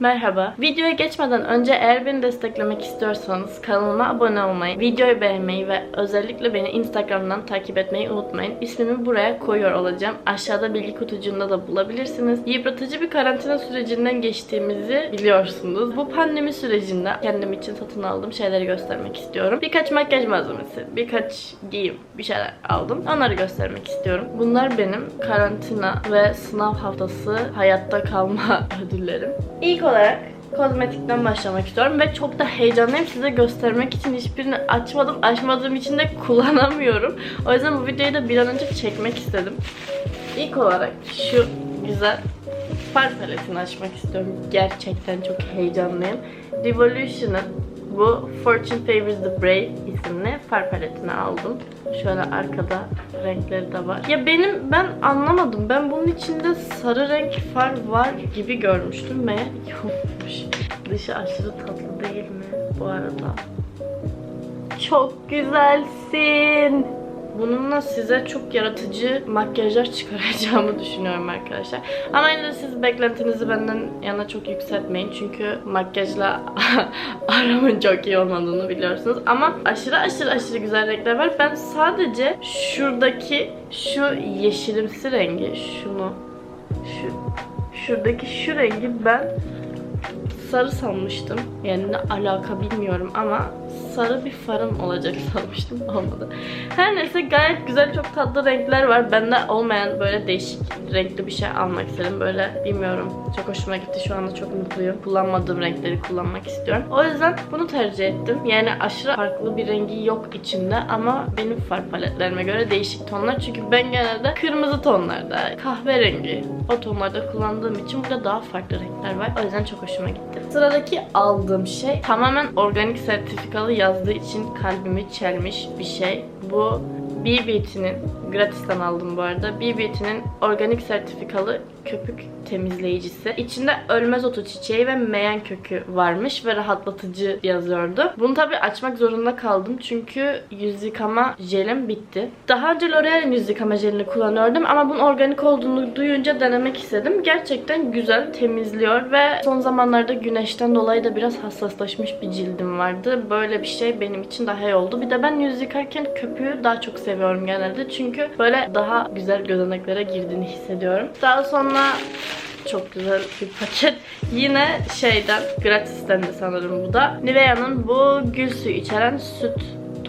Merhaba. Videoya geçmeden önce eğer beni desteklemek istiyorsanız kanalıma abone olmayı, videoyu beğenmeyi ve özellikle beni Instagram'dan takip etmeyi unutmayın. İsmimi buraya koyuyor olacağım. Aşağıda bilgi kutucuğunda da bulabilirsiniz. Yıpratıcı bir karantina sürecinden geçtiğimizi biliyorsunuz. Bu pandemi sürecinde kendim için satın aldığım şeyleri göstermek istiyorum. Birkaç makyaj malzemesi, birkaç giyim, bir şeyler aldım. Onları göstermek istiyorum. Bunlar benim karantina ve sınav haftası hayatta kalma ödüllerim. İlk olarak kozmetikten başlamak istiyorum ve çok da heyecanlıyım size göstermek için hiçbirini açmadım. Açmadığım için de kullanamıyorum. O yüzden bu videoyu da bir an önce çekmek istedim. İlk olarak şu güzel far paletini açmak istiyorum. Gerçekten çok heyecanlıyım. Revolution'ın bu Fortune Favors the Brave isimli far paletini aldım. Şöyle arkada renkleri de var. Ya benim ben anlamadım. Ben bunun içinde sarı renk far var gibi görmüştüm. Meğer yokmuş. Dışı aşırı tatlı değil mi bu arada? Çok güzelsin. Bununla size çok yaratıcı makyajlar çıkaracağımı düşünüyorum arkadaşlar. Ama yine de siz beklentinizi benden yana çok yükseltmeyin. Çünkü makyajla aramın çok iyi olmadığını biliyorsunuz. Ama aşırı aşırı aşırı güzel renkler var. Ben sadece şuradaki şu yeşilimsi rengi, şunu, şu şuradaki şu rengi ben sarı sanmıştım. Yani ne alaka bilmiyorum ama sarı bir farım olacak sanmıştım. Olmadı. Her neyse gayet güzel çok tatlı renkler var. Bende olmayan böyle değişik renkli bir şey almak istedim. Böyle bilmiyorum. Çok hoşuma gitti. Şu anda çok mutluyum. Kullanmadığım renkleri kullanmak istiyorum. O yüzden bunu tercih ettim. Yani aşırı farklı bir rengi yok içinde ama benim far paletlerime göre değişik tonlar. Çünkü ben genelde kırmızı tonlarda, kahverengi o tonlarda kullandığım için burada daha farklı renkler var. O yüzden çok hoşuma gitti. Sıradaki aldığım şey tamamen organik sertifikalı yazdığı için kalbimi çelmiş bir şey. Bu BBT'nin gratisten aldım bu arada. BBT'nin organik sertifikalı köpük temizleyicisi. İçinde ölmez otu çiçeği ve meyan kökü varmış ve rahatlatıcı yazıyordu. Bunu tabii açmak zorunda kaldım çünkü yüz yıkama jelim bitti. Daha önce L'Oreal'in yüz yıkama jelini kullanıyordum ama bunun organik olduğunu duyunca denemek istedim. Gerçekten güzel temizliyor ve son zamanlarda güneşten dolayı da biraz hassaslaşmış bir cildim vardı. Böyle bir şey benim için daha iyi oldu. Bir de ben yüz yıkarken köpüğü daha çok seviyorum genelde. Çünkü böyle daha güzel gözeneklere girdiğini hissediyorum. Daha sonra çok güzel bir paket. Yine şeyden, gratisten de sanırım bu da. Nivea'nın bu gül suyu içeren süt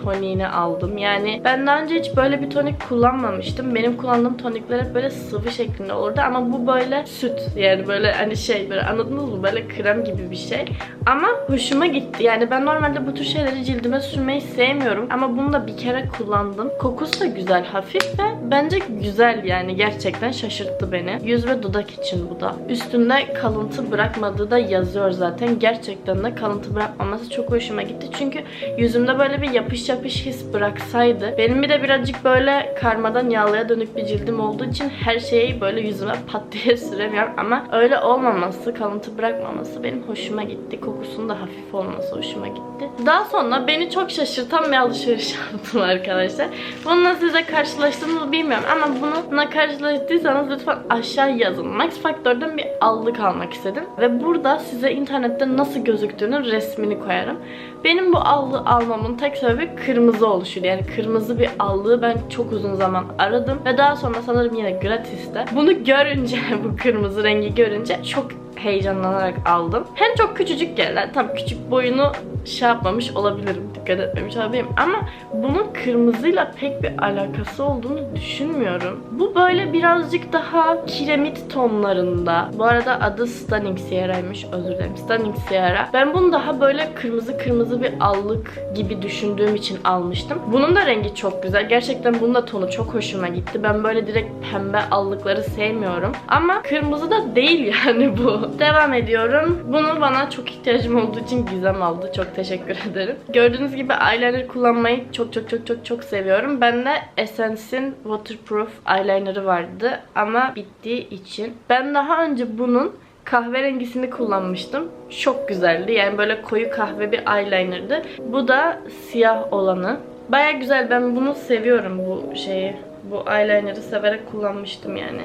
toniğini aldım. Yani ben daha önce hiç böyle bir tonik kullanmamıştım. Benim kullandığım tonikler hep böyle sıvı şeklinde olurdu ama bu böyle süt. Yani böyle hani şey böyle anladınız mı? Böyle krem gibi bir şey. Ama hoşuma gitti. Yani ben normalde bu tür şeyleri cildime sürmeyi sevmiyorum ama bunu da bir kere kullandım. Kokusu da güzel, hafif ve bence güzel yani gerçekten şaşırttı beni. Yüz ve dudak için bu da. Üstünde kalıntı bırakmadığı da yazıyor zaten. Gerçekten de kalıntı bırakmaması çok hoşuma gitti. Çünkü yüzümde böyle bir yapış yapış his bıraksaydı. Benim bir de birazcık böyle karmadan yağlıya dönük bir cildim olduğu için her şeyi böyle yüzüme pat diye süremiyorum. Ama öyle olmaması, kalıntı bırakmaması benim hoşuma gitti. Kokusunun da hafif olması hoşuma gitti. Daha sonra beni çok şaşırtan bir alışveriş yaptım arkadaşlar. Bununla size karşılaştığınızı bilmiyorum ama bununla karşılaştıysanız lütfen aşağı yazın. Max Factor'dan bir allık almak istedim. Ve burada size internette nasıl gözüktüğünün resmini koyarım. Benim bu allığı almamın tek sebebi kırmızı oluşuydu. Yani kırmızı bir allığı ben çok uzun zaman aradım. Ve daha sonra sanırım yine gratiste. Bunu görünce, bu kırmızı rengi görünce çok heyecanlanarak aldım. Hem çok küçücük geldi. Tam küçük boyunu şey yapmamış olabilirim. Dikkat etmemiş olabilirim. Ama bunun kırmızıyla pek bir alakası olduğunu düşünmüyorum. Bu böyle birazcık daha kiremit tonlarında. Bu arada adı Stunning Sierra'ymış. Özür dilerim. Stunning Sierra. Ben bunu daha böyle kırmızı kırmızı bir allık gibi düşündüğüm için almıştım. Bunun da rengi çok güzel. Gerçekten bunun da tonu çok hoşuma gitti. Ben böyle direkt pembe allıkları sevmiyorum. Ama kırmızı da değil yani bu. Devam ediyorum. Bunu bana çok ihtiyacım olduğu için Gizem aldı. Çok teşekkür ederim. Gördüğünüz gibi eyeliner kullanmayı çok çok çok çok çok seviyorum. Bende Essence'in Waterproof eyeliner'ı vardı ama bittiği için. Ben daha önce bunun kahverengisini kullanmıştım. Çok güzeldi. Yani böyle koyu kahve bir eyeliner'dı. Bu da siyah olanı. Baya güzel. Ben bunu seviyorum bu şeyi. Bu eyeliner'ı severek kullanmıştım yani.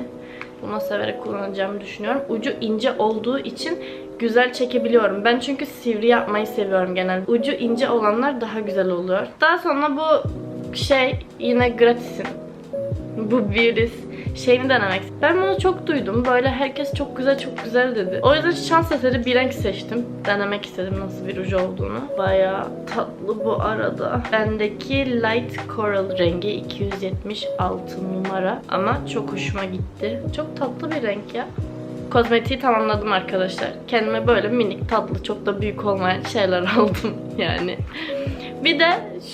Buna severek kullanacağımı düşünüyorum. Ucu ince olduğu için güzel çekebiliyorum. Ben çünkü sivri yapmayı seviyorum genelde. Ucu ince olanlar daha güzel oluyor. Daha sonra bu şey yine gratisin. Bu virüs şeyini denemek. Ben bunu çok duydum. Böyle herkes çok güzel çok güzel dedi. O yüzden şans eseri bir renk seçtim. Denemek istedim nasıl bir ruj olduğunu. Bayağı tatlı bu arada. Bendeki light coral rengi 276 numara. Ama çok hoşuma gitti. Çok tatlı bir renk ya. Kozmetiği tamamladım arkadaşlar. Kendime böyle minik tatlı çok da büyük olmayan şeyler aldım yani. Bir de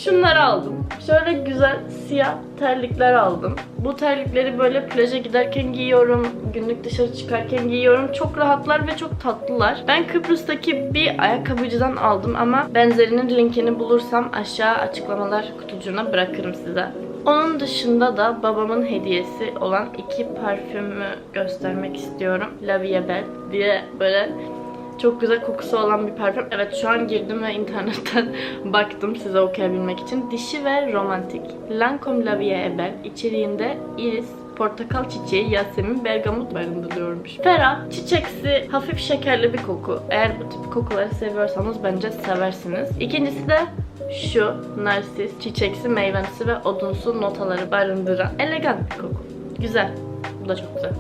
şunları aldım. Şöyle güzel siyah terlikler aldım. Bu terlikleri böyle plaja giderken giyiyorum. Günlük dışarı çıkarken giyiyorum. Çok rahatlar ve çok tatlılar. Ben Kıbrıs'taki bir ayakkabıcıdan aldım ama benzerinin linkini bulursam aşağı açıklamalar kutucuğuna bırakırım size. Onun dışında da babamın hediyesi olan iki parfümü göstermek istiyorum. La Vie diye böyle çok güzel kokusu olan bir parfüm. Evet şu an girdim ve internetten baktım size okuyabilmek için. Dişi ve romantik. Lancome La Vie Belle içeriğinde iris, portakal çiçeği, yasemin, bergamot barındırıyormuş. Ferah, çiçeksi, hafif şekerli bir koku. Eğer bu tip kokuları seviyorsanız bence seversiniz. İkincisi de şu narsis, çiçeksi, meyvemsi ve odunsu notaları barındıran elegant bir koku. Güzel. Bu da çok güzel.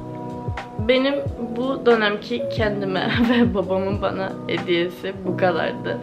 Benim bu dönemki kendime ve babamın bana hediyesi bu kadardı.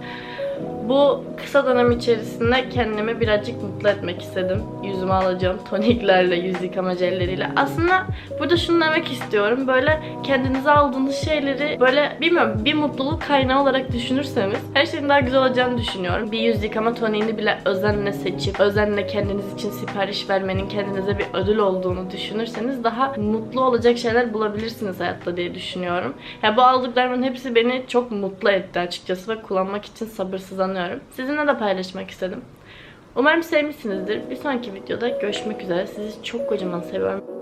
Bu kısa dönem içerisinde kendimi birazcık mutlu etmek istedim. Yüzüme alacağım toniklerle, yüz yıkama jelleriyle. Aslında burada şunu demek istiyorum. Böyle kendinize aldığınız şeyleri böyle bilmiyorum bir mutluluk kaynağı olarak düşünürseniz her şeyin daha güzel olacağını düşünüyorum. Bir yüz yıkama toniğini bile özenle seçip, özenle kendiniz için sipariş vermenin kendinize bir ödül olduğunu düşünürseniz daha mutlu olacak şeyler bulabilirsiniz hayatta diye düşünüyorum. Ya bu aldıklarımın hepsi beni çok mutlu etti açıkçası ve kullanmak için sabırsızlanıyorum. Sizinle de paylaşmak istedim. Umarım sevmişsinizdir. Bir sonraki videoda görüşmek üzere. Sizi çok kocaman seviyorum.